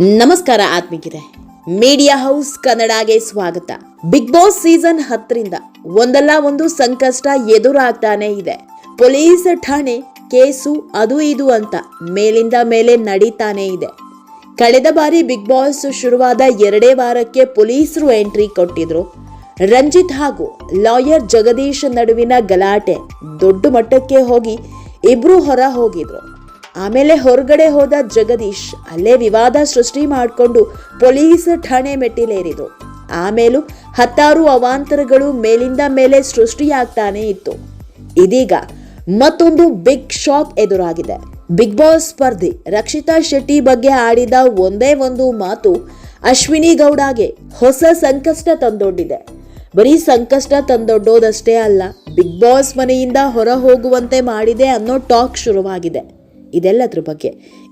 ನಮಸ್ಕಾರ ಆತ್ಮಿಕಿರೆ media house ಕನ್ನಡಗೆ ಸ್ವಾಗತ. Big boss season ಹತ್ತರಿಂದ ಒಂದಲ್ಲ ಒಂದು ಸಂಕಷ್ಟ ಎದುರಾಗ್ತಾನೆ ಇದೆ. ಪೊಲೀಸ್ ಠಾಣೆ ಕೇಸು ಅದು ಇದು ಅಂತ ಮೇಲಿಂದ ಮೇಲೆ ನಡೀತಾನೆ ಇದೆ. ಕಳೆದ ಬಾರಿ ಬಿಗ್ ಬಾಸ್ ಶುರುವಾದ ಎರಡೇ ವಾರಕ್ಕೆ ಪೊಲೀಸರು ಎಂಟ್ರಿ ಕೊಟ್ಟಿದ್ರು. ರಂಜಿತ್ ಹಾಗೂ ಲಾಯರ್ ಜಗದೀಶ್ ನಡುವಿನ ಗಲಾಟೆ ದೊಡ್ಡ ಮಟ್ಟಕ್ಕೆ ಹೋಗಿ ಇಬ್ರು ಹೊರ ಹೋಗಿದ್ರು. ಆಮೇಲೆ ಹೊರಗಡೆ ಹೋದ ಜಗದೀಶ್, ಅಲ್ಲೇ ವಿವಾದ ಸೃಷ್ಟಿ ಮಾಡಿಕೊಂಡು ಪೊಲೀಸ್ ಠಾಣೆ ಮೆಟ್ಟಿಲೇರಿದು. ಆಮೇಲೂ ಹತ್ತಾರು ಅವಾಂತರಗಳು ಮೇಲಿಂದ ಮೇಲೆ ಸೃಷ್ಟಿಯಾಗ್ತಾನೆ ಇತ್ತು. ಇದೀಗ ಮತ್ತೊಂದು ಬಿಗ್ ಶಾಕ್ ಎದುರಾಗಿದೆ. ಬಿಗ್ ಬಾಸ್ ಸ್ಪರ್ಧಿ ರಕ್ಷಿತಾ ಶೆಟ್ಟಿ ಬಗ್ಗೆ ಆಡಿದ ಒಂದೇ ಒಂದು ಮಾತು, ಅಶ್ವಿನಿ ಗೌಡಗೆ ಹೊಸ ಸಂಕಷ್ಟ ತಂದೊಡ್ಡಿದೆ. ಬರೀ ಸಂಕಷ್ಟ ತಂದೊಡ್ಡೋದಷ್ಟೇ ಅಲ್ಲ, ಬಿಗ್ ಬಾಸ್ ಮನೆಯಿಂದ ಹೊರ ಹೋಗುವಂತೆ ಮಾಡಿದೆ ಅನ್ನೋ ಟಾಕ್ ಶುರುವಾಗಿದೆ. ಇದೆಲ್ಲದ್ರ ಬಗ್ಗೆ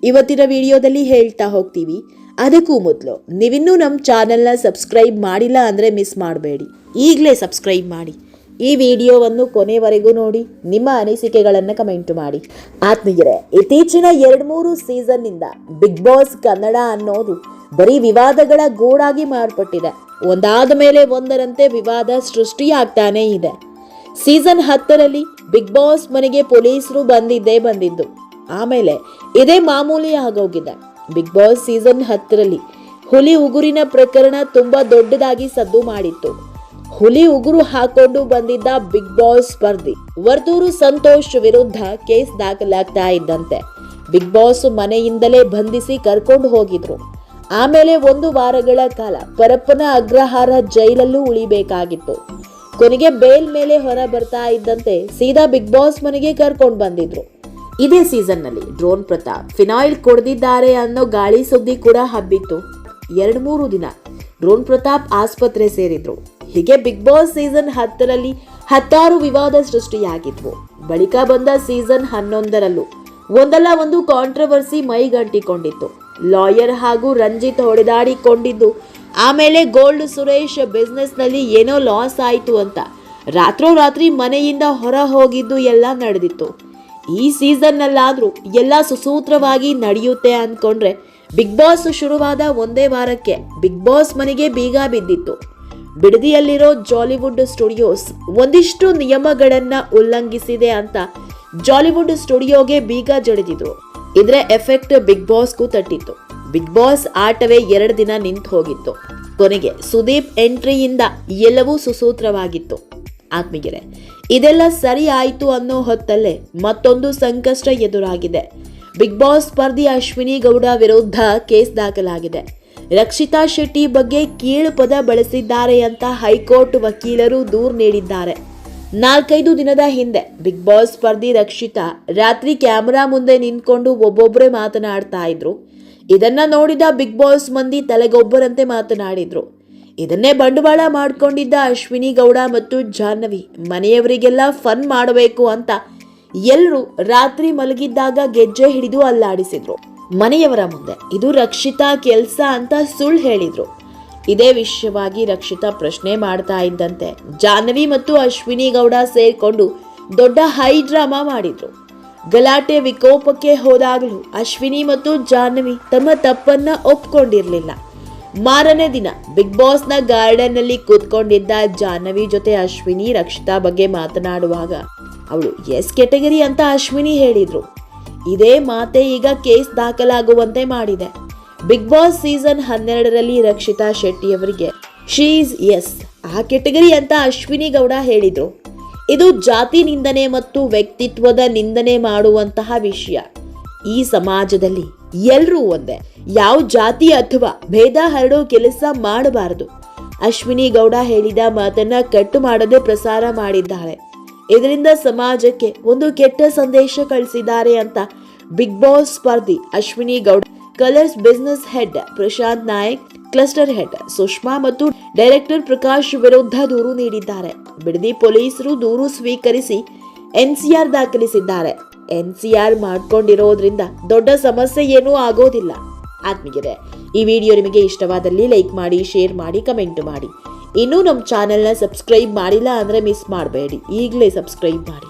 ಇವತ್ತಿನ ವಿಡಿಯೋದಲ್ಲಿ ಹೇಳ್ತಾ ಹೋಗ್ತೀವಿ. ಅದಕ್ಕೂ ಮೊದಲು ನೀವಿನ್ನೂ ನಮ್ಮ ಚಾನೆಲ್ನ ಸಬ್ಸ್ಕ್ರೈಬ್ ಮಾಡಿಲ್ಲ ಅಂದರೆ ಮಿಸ್ ಮಾಡಬೇಡಿ. ಈಗಲೇ ಸಬ್ಸ್ಕ್ರೈಬ್ ಮಾಡಿ. ಈ ವಿಡಿಯೋವನ್ನು ಕೊನೆವರೆಗೂ ನೋಡಿ, ನಿಮ್ಮ ಅನಿಸಿಕೆಗಳನ್ನು ಕಮೆಂಟ್ ಮಾಡಿ. ಆತ್ಮೀಯರೇ, ಇತ್ತೀಚಿನ ಎರಡು ಮೂರು ಸೀಸನ್ನಿಂದ ಬಿಗ್ ಬಾಸ್ ಕನ್ನಡ ಅನ್ನೋದು ಬರೀ ವಿವಾದಗಳ ಗೂಡಾಗಿ ಮಾರ್ಪಟ್ಟಿದೆ. ಒಂದಾದ ಮೇಲೆ ಒಂದರಂತೆ ವಿವಾದ ಸೃಷ್ಟಿಯಾಗ್ತಾನೇ ಇದೆ. ಸೀಸನ್ ಹತ್ತರಲ್ಲಿ ಬಿಗ್ ಬಾಸ್ ಮನೆಗೆ ಪೊಲೀಸರು ಬಂದಿದ್ದೇ ಬಂದಿದ್ದು. ಆಮೇಲೆ ಇದೇ ಮಾಮೂಲಿ ಆಗೋಗಿದೆ. ಬಿಗ್ ಬಾಸ್ ಸೀಸನ್ ಹತ್ತರಲ್ಲಿ ಹುಲಿ ಉಗುರಿನ ಪ್ರಕರಣ ತುಂಬಾ ದೊಡ್ಡದಾಗಿ ಸದ್ದು ಮಾಡಿತ್ತು. ಹುಲಿ ಉಗುರು ಹಾಕೊಂಡು ಬಂದಿದ್ದ ಬಿಗ್ ಬಾಸ್ ಸ್ಪರ್ಧಿ ವರ್ತೂರು ಸಂತೋಷ್ ವಿರುದ್ಧ ಕೇಸ್ ದಾಖಲಾಗ್ತಾ ಇದ್ದಂತೆ. ಬಿಗ್ ಬಾಸ್ ಮನೆಯಿಂದಲೇ ಬಂಧಿಸಿ ಕರ್ಕೊಂಡು ಹೋಗಿದ್ರು. ಆಮೇಲೆ ಒಂದು ವಾರಗಳ ಕಾಲ ಪರಪ್ಪನ ಅಗ್ರಹಾರ ಜೈಲಲ್ಲೂ ಉಳಿಬೇಕಾಗಿತ್ತು. ಕೊನೆಗೆ ಬೇಲ್ ಮೇಲೆ ಹೊರ ಬರ್ತಾ ಇದ್ದಂತೆ ಸೀದಾ ಬಿಗ್ ಬಾಸ್ ಮನೆಗೆ ಕರ್ಕೊಂಡು ಬಂದಿದ್ರು. ಇದೇ ಸೀಸನ್ನಲ್ಲಿ ಡ್ರೋನ್ ಪ್ರತಾಪ್ ಫಿನಾಯಿಲ್ ಕೊಡ್ದಿದ್ದಾರೆ ಅನ್ನೋ ಗಾಳಿ ಸುದ್ದಿ ಕೂಡ ಹಬ್ಬಿತ್ತು. ಎರಡು ಮೂರು ದಿನ ಡ್ರೋನ್ ಪ್ರತಾಪ್ ಆಸ್ಪತ್ರೆ ಸೇರಿದ್ರು. ಹೀಗೆ ಬಿಗ್ ಬಾಸ್ ಸೀಸನ್ ಹತ್ತರಲ್ಲಿ ಹತ್ತಾರು ವಿವಾದ ಸೃಷ್ಟಿಯಾಗಿದ್ವು. ಬಳಿಕ ಬಂದ ಸೀಸನ್ ಹನ್ನೊಂದರಲ್ಲೂ ಒಂದಲ್ಲ ಒಂದು ಕಾಂಟ್ರವರ್ಸಿ ಮೈಗಂಟಿಕೊಂಡಿತ್ತು. ಲಾಯರ್ ಹಾಗೂ ರಂಜಿತ್ ಹೊಡೆದಾಡಿಕೊಂಡಿದ್ದು, ಆಮೇಲೆ ಗೋಲ್ಡ್ ಸುರೇಶ್ ಬಿಸ್ನೆಸ್ನಲ್ಲಿ ಏನೋ ಲಾಸ್ ಆಯಿತು ಅಂತ ರಾತ್ರೋರಾತ್ರಿ ಮನೆಯಿಂದ ಹೊರ ಹೋಗಿದ್ದು ಎಲ್ಲ ನಡೆದಿತ್ತು. ಈ ಸೀಸನ್ನಲ್ಲಾದರೂ ಎಲ್ಲ ಸುಸೂತ್ರವಾಗಿ ನಡೆಯುತ್ತೆ ಅಂದ್ಕೊಂಡ್ರೆ ಬಿಗ್ ಬಾಸ್ ಶುರುವಾದ ಒಂದೇ ವಾರಕ್ಕೆ ಬಿಗ್ ಬಾಸ್ ಮನೆಗೆ ಬೀಗ ಬಿದ್ದಿತ್ತು. ಬಿಡದಿಯಲ್ಲಿರೋ ಜಾಲಿವುಡ್ ಸ್ಟುಡಿಯೋಸ್ ಒಂದಿಷ್ಟು ನಿಯಮಗಳನ್ನ ಉಲ್ಲಂಘಿಸಿದೆ ಅಂತ ಜಾಲಿವುಡ್ ಸ್ಟುಡಿಯೋಗೆ ಬೀಗ ಜಡಿದಿದ್ರು. ಇದರ ಎಫೆಕ್ಟ್ ಬಿಗ್ ಬಾಸ್ಗೂ ತಟ್ಟಿತ್ತು. ಬಿಗ್ ಬಾಸ್ ಆಟವೇ ಎರಡು ದಿನ ನಿಂತು ಹೋಗಿತ್ತು ಕೊನೆಗೆ ಸುದೀಪ್ ಎಂಟ್ರಿಯಿಂದ ಎಲ್ಲವೂ ಸುಸೂತ್ರವಾಗಿತ್ತು. ಆತ್ಮೀಯರೇ, ಇದೆಲ್ಲ ಸರಿ ಆಯಿತು ಅನ್ನೋ ಹೊತ್ತಲ್ಲೇ ಮತ್ತೊಂದು ಸಂಕಷ್ಟ ಎದುರಾಗಿದೆ. ಬಿಗ್ ಬಾಸ್ ಸ್ಪರ್ಧಿ ಅಶ್ವಿನಿ ಗೌಡ ವಿರುದ್ಧ ಕೇಸ್ ದಾಖಲಾಗಿದೆ. ರಕ್ಷಿತಾ ಶೆಟ್ಟಿ ಬಗ್ಗೆ ಕೀಳು ಪದ ಬಳಸಿದ್ದಾರೆ ಅಂತ ಹೈಕೋರ್ಟ್ ವಕೀಲರು ದೂರು ನೀಡಿದ್ದಾರೆ. ನಾಲ್ಕೈದು ದಿನದ ಹಿಂದೆ ಬಿಗ್ ಬಾಸ್ ಸ್ಪರ್ಧಿ ರಕ್ಷಿತಾ ರಾತ್ರಿ ಕ್ಯಾಮರಾ ಮುಂದೆ ನಿಂತ್ಕೊಂಡು ಒಬ್ಬೊಬ್ಬರೇ ಮಾತನಾಡ್ತಾ ಇದ್ರು. ಇದನ್ನ ನೋಡಿದ ಬಿಗ್ ಬಾಸ್ ಮಂದಿ ತಲೆಗೊಬ್ಬರಂತೆ ಮಾತನಾಡಿದ್ರು. ಇದನ್ನೇ ಬಂಡವಾಳ ಮಾಡ್ಕೊಂಡಿದ್ದ ಅಶ್ವಿನಿ ಗೌಡ ಮತ್ತು ಜಾಹ್ನವಿ. ಮನೆಯವರಿಗೆಲ್ಲ ಫನ್ ಮಾಡಬೇಕು ಅಂತ ಎಲ್ಲರೂ ರಾತ್ರಿ ಮಲಗಿದ್ದಾಗ ಗೆಜ್ಜೆ ಹಿಡಿದು ಅಲ್ಲಾಡಿಸಿದ್ರು. ಮನೆಯವರ ಮುಂದೆ, ಇದು ರಕ್ಷಿತಾ ಕೆಲಸ ಅಂತ ಸುಳ್ಳು ಹೇಳಿದ್ರು. ಇದೇ ವಿಷಯವಾಗಿ ರಕ್ಷಿತಾ ಪ್ರಶ್ನೆ ಮಾಡ್ತಾ ಇದ್ದಂತೆ ಜಾಹ್ನವಿ ಮತ್ತು ಅಶ್ವಿನಿ ಗೌಡ ಸೇರಿಕೊಂಡು ದೊಡ್ಡ ಹೈ ಡ್ರಾಮಾ ಮಾಡಿದ್ರು. ಗಲಾಟೆ ವಿಕೋಪಕ್ಕೆ ಹೋದಾಗಲೂ ಅಶ್ವಿನಿ ಮತ್ತು ಜಾಹ್ನವಿ ತಮ್ಮ ತಪ್ಪನ್ನ ಒಪ್ಕೊಂಡಿರ್ಲಿಲ್ಲ. ಮಾರನೇ ದಿನ ಬಿಗ್ ಬಾಸ್ನ ಗಾರ್ಡನ್ನಲ್ಲಿ ಕೂತ್ಕೊಂಡಿದ್ದ ಜಾಹ್ನವಿ ಜೊತೆ ಅಶ್ವಿನಿ ರಕ್ಷಿತಾ ಬಗ್ಗೆ ಮಾತನಾಡುವಾಗ, ಅವಳು ಎಸ್ ಕೆಟಗರಿ ಅಂತ ಅಶ್ವಿನಿ ಹೇಳಿದ್ರು. ಇದೇ ಮಾತೆ ಈಗ ಕೇಸ್ ದಾಖಲಾಗುವಂತೆ ಮಾಡಿದೆ. ಬಿಗ್ ಬಾಸ್ ಸೀಸನ್ ಹನ್ನೆರಡರಲ್ಲಿ ರಕ್ಷಿತಾ ಶೆಟ್ಟಿ ಅವರಿಗೆ ಶೀಸ್ ಎಸ್ ಆ ಕೆಟಗರಿ ಅಂತ ಅಶ್ವಿನಿ ಗೌಡ ಹೇಳಿದ್ರು. ಇದು ಜಾತಿ ನಿಂದನೆ ಮತ್ತು ವ್ಯಕ್ತಿತ್ವದ ನಿಂದನೆ ಮಾಡುವಂತಹ ವಿಷಯ. ಈ ಸಮಾಜದಲ್ಲಿ ಎಲ್ಲರೂ ಒಂದೇ. ಯಾವ ಜಾತಿ ಅಥವಾ ಭೇದ ಹರಡೋ ಕೆಲಸ ಮಾಡಬಾರದು. ಅಶ್ವಿನಿ ಗೌಡ ಹೇಳಿದ ಮಾತನ್ನ ಕಟ್ಟು ಮಾಡದೆ ಪ್ರಸಾರ ಮಾಡಿದ್ದಾಳೆ. ಇದರಿಂದ ಸಮಾಜಕ್ಕೆ ಒಂದು ಕೆಟ್ಟ ಸಂದೇಶ ಕಳಿಸಿದ್ದಾರೆ ಅಂತ big boss ಸ್ಪರ್ಧಿ Ashwini Gowda, colors business head Prashant Nayak, cluster head Sushma ಮತ್ತು ಡೈರೆಕ್ಟರ್ ಪ್ರಕಾಶ್ ವಿರುದ್ಧ ದೂರು ನೀಡಿದ್ದಾರೆ. ಬಿಡದಿ ಪೊಲೀಸರು ದೂರು ಸ್ವೀಕರಿಸಿ ಎನ್ಸಿಆರ್ ದಾಖಲಿಸಿದ್ದಾರೆ. ಎನ್ಸಿಆರ್ ಮಾಡ್ಕೊಂಡಿರೋದ್ರಿಂದ ದೊಡ್ಡ ಸಮಸ್ಯೆ ಏನೂ ಆಗೋದಿಲ್ಲ. ಆತ್ಮೀಯರೇ, ಈ ವಿಡಿಯೋ ನಿಮಗೆ ಇಷ್ಟವಾದಲ್ಲಿ ಲೈಕ್ ಮಾಡಿ, ಶೇರ್ ಮಾಡಿ, ಕಮೆಂಟ್ ಮಾಡಿ. ಇನ್ನೂ ನಮ್ಮ ಚಾನೆಲ್ನ ಸಬ್ಸ್ಕ್ರೈಬ್ ಮಾಡಿಲ್ಲ ಅಂದರೆ ಮಿಸ್ ಮಾಡಬೇಡಿ. ಈಗಲೇ ಸಬ್ಸ್ಕ್ರೈಬ್ ಮಾಡಿ.